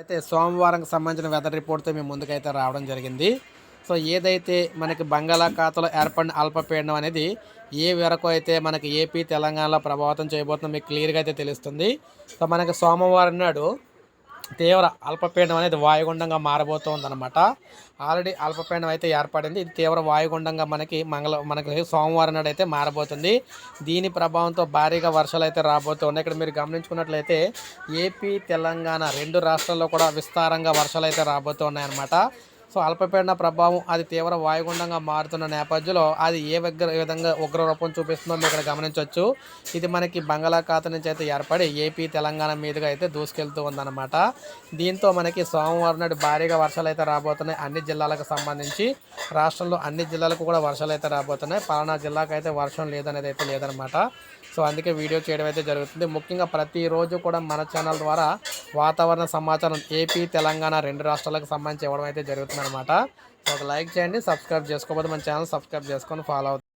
అయితే సోమవారం సంబంధించిన వెదర్ రిపోర్ట్తో మేము ముందుకైతే రావడం జరిగింది. సో ఏదైతే మనకి బంగాళాఖాతంలో ఏర్పడిన అల్పపీడనం అనేది ఏ వరకు అయితే మనకి ఏపీ తెలంగాణలో ప్రభావితం చేయబోతుందో మీకు క్లియర్గా అయితే తెలుస్తుంది. సో మనకి సోమవారం నాడు తీవ్ర అల్పపీడనం అనేది వాయుగుండంగా మారబోతోందనమాట ఆల్రెడీ అల్పపీడనం అయితే ఏర్పడింది. ఇది తీవ్ర వాయుగుండంగా మనకి మంగళ మనకి సోమవారం నాడు అయితే మారబోతుంది. దీని ప్రభావంతో భారీగా వర్షాలు అయితే రాబోతున్నాయి. ఇక్కడ మీరు గమనించుకున్నట్లయితే ఏపీ తెలంగాణ రెండు రాష్ట్రాల్లో కూడా విస్తారంగా వర్షాలు అయితే రాబోతున్నాయన్నమాట. సో అల్పపీడన ప్రభావం అది తీవ్ర వాయుగుండంగా మారుతున్న నేపథ్యంలో అది ఏ విగ్ర విధంగా ఉగ్రరూపం చూపిస్తుందో మీరు ఇక్కడ గమనించవచ్చు ఇది మనకి బంగాళాఖాతం నుంచి అయితే ఏర్పడి ఏపీ తెలంగాణ మీదుగా అయితే దూసుకెళ్తూ ఉందన్నమాట. దీంతో మనకి సోమవారం నాడు భారీగా వర్షాలు అయితే రాబోతున్నాయి అన్ని జిల్లాలకు సంబంధించి. రాష్ట్రంలో అన్ని జిల్లాలకు కూడా వర్షాలు అయితే రాబోతున్నాయి. పలానా జిల్లాకు అయితే వర్షం లేదనేది అయితే లేదనమాట సో అందుకే వీడియో చేయడం అయితే జరుగుతుంది. ముఖ్యంగా ప్రతిరోజు కూడా మన ఛానల్ ద్వారా వాతావరణ సమాచారం ఏపీ తెలంగాణ రెండు రాష్ట్రాలకు సంబంధించి ఇవ్వడం అయితే జరుగుతుంది. అనమాట ఒక లైక్ చేయండి సబ్స్క్రైబ్ చేసుకోకపోతే మన ఛానల్ సబ్స్క్రైబ్ చేసుకొని ఫాలో అవుతుంది